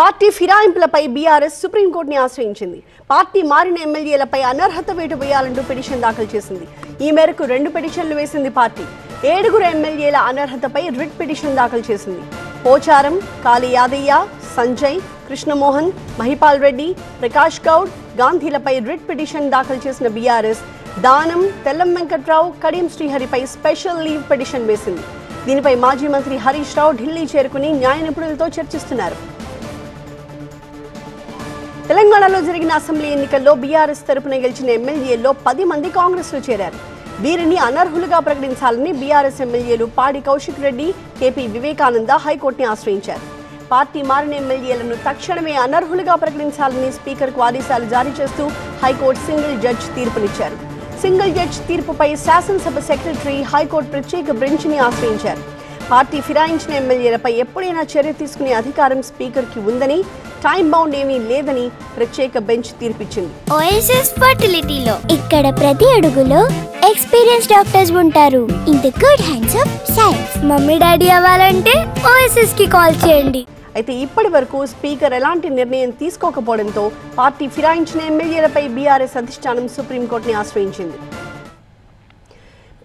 Party ఫిరాయింపులపై BRS సుప్రీంకోర్టుని ఆశ్రయించింది. పార్టీ మారిన ఎమ్మెల్యేలపై అనర్హత వేటు వేయాలంటూ పిటిషన్ దాఖలు చేసింది. ఈ మేరకు రెండు పిటిషన్లు వేసింది పార్టీ. ఏడుగురు ఎమ్మెల్యేల అనర్హతపై రిట్ పిటిషన్ దాఖలు చేసింది. పోచారం కాళీ యాదయ్య సంజయ్ కృష్ణమోహన్ మహిపాల్ రెడ్డి ప్రకాష్ గౌడ్ గాంధీలపై రిట్ పిటిషన్ దాఖలు చేసిన బీఆర్ఎస్ దానం తెల్లం వెంకట్రావు కడియం శ్రీహరిపై స్పెషల్ లీవ్ పిటిషన్ వేసింది. దీనిపై మాజీ మంత్రి హరీష్ రావు ఢిల్లీ చేరుకుని న్యాయ నిపుణులతో చర్చిస్తున్నారు. తెలంగాణలో జరిగిన అసెంబ్లీ ఎన్నికల్లో బీఆర్ఎస్ తరపున గెలిచిన ఎమ్మెల్యేల్లో పది మంది కాంగ్రెస్లో చేరారు. వీరిని అనర్హులుగా ప్రకటించాలని బీఆర్ఎస్ ఎమ్మెల్యేలు పాడి కౌశిక్ రెడ్డి కేపీ వివేకానంద హైకోర్టుని ఆశ్రయించారు. పార్టీ మారిన ఎమ్మెల్యేలను తక్షణమే అనర్హులుగా ప్రకటించాలని స్పీకర్కు ఆదేశాలు జారీ చేస్తూ హైకోర్టు సింగిల్ జడ్జ్ తీర్పునిచ్చారు. సింగిల్ జడ్జ్ తీర్పుపై శాసనసభ సెక్రటరీ హైకోర్టు ప్రత్యేక బెంచ్ని ఆశ్రయించారు. పార్టీ ఫిరాయించిన ఎమ్మెల్యేలపై ఎప్పుడైనా చర్య తీసుకునే అధికారం స్పీకర్కి ఉందని టైం బౌండ్ ఏమీ లేదని ప్రత్యేక బెంచ్ తీర్పిచ్చింది. ఓఎస్ఎస్ ఫర్టిలిటీలో ఇక్కడ ప్రతి అడుగులో ఎక్స్పీరియన్స్ డాక్టర్స్ ఉంటారు. In the good hands of science mummy daddy అవ్వాలంటే ఓఎస్ఎస్కి కాల్ చేయండి. అయితే ఇప్పటి వరకు స్పీకర్ ఎలాంటి నిర్ణయం తీసుకోకపోవడంతో పార్టీ ఫిరాయించిన ఎమ్మెల్యేలపై బీఆర్ఎస్ అధిష్టానం సుప్రీంకోర్టుని ఆశ్రయించింది.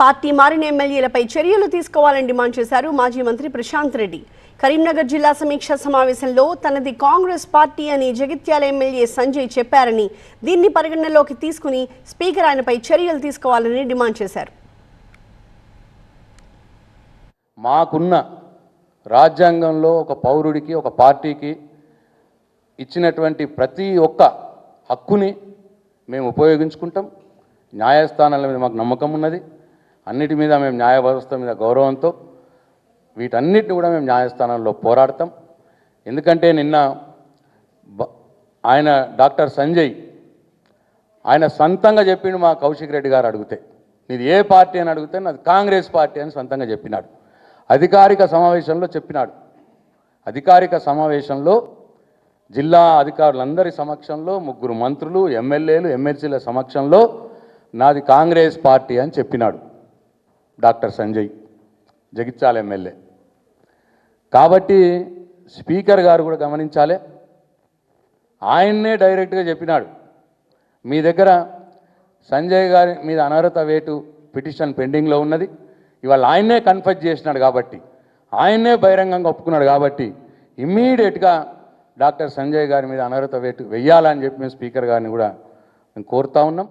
పార్టీ మారిన ఎమ్మెల్యేలపై చర్యలు తీసుకోవాలని డిమాండ్ చేశారు మాజీ మంత్రి ప్రశాంత్ రెడ్డి. కరీంనగర్ జిల్లా సమీక్ష సమావేశంలో తనది కాంగ్రెస్ పార్టీ అని జగిత్యాల ఎమ్మెల్యే సంజయ్ చెప్పారని దీన్ని పరిగణనలోకి తీసుకుని స్పీకర్ ఆయనపై చర్యలు తీసుకోవాలని డిమాండ్ చేశారు. మాకున్న రాజ్యాంగంలో ఒక పౌరుడికి ఒక పార్టీకి ఇచ్చినటువంటి ప్రతి ఒక్క హక్కుని మేము ఉపయోగించుకుంటాం. న్యాయస్థానాల మీద మాకు నమ్మకం ఉన్నది. అన్నిటి మీద మేము న్యాయ వ్యవస్థ మీద గౌరవంతో వీటన్నిటిని కూడా మేము న్యాయస్థానంలో పోరాడతాం. ఎందుకంటే నిన్న బ- ఆయన డాక్టర్ సంజయ్ ఆయన సొంతంగా చెప్పిండు మా కౌశిక్ రెడ్డి గారు అడిగితే. నీది ఏ పార్టీ అని అడిగితే నాది కాంగ్రెస్ పార్టీ అని సొంతంగా చెప్పినాడు. అధికారిక సమావేశంలో చెప్పినాడు. అధికారిక సమావేశంలో జిల్లా అధికారులందరి సమక్షంలో ముగ్గురు మంత్రులు ఎమ్మెల్యేలు ఎమ్మెల్సీల సమక్షంలో నాది కాంగ్రెస్ పార్టీ అని చెప్పినాడు. Doctor Sanjay Jagtial MLA. కాబట్టి స్పీకర్ గారు కూడా గమనించాలి. ఆయన్నే డైరెక్ట్గా చెప్పినాడు. మీ దగ్గర సంజయ్ గారి మీద అనర్హత వేటు పిటిషన్ పెండింగ్లో ఉన్నది. ఇవాళ ఆయన్నే కన్ఫర్ట్ చేసినాడు కాబట్టి ఆయన్నే బహిరంగంగా ఒప్పుకున్నాడు కాబట్టి ఇమ్మీడియట్గా డాక్టర్ సంజయ్ గారి మీద అనర్హత వేటు వెయ్యాలని చెప్పి మేము స్పీకర్ గారిని కూడా మేము కోరుతా ఉన్నాం.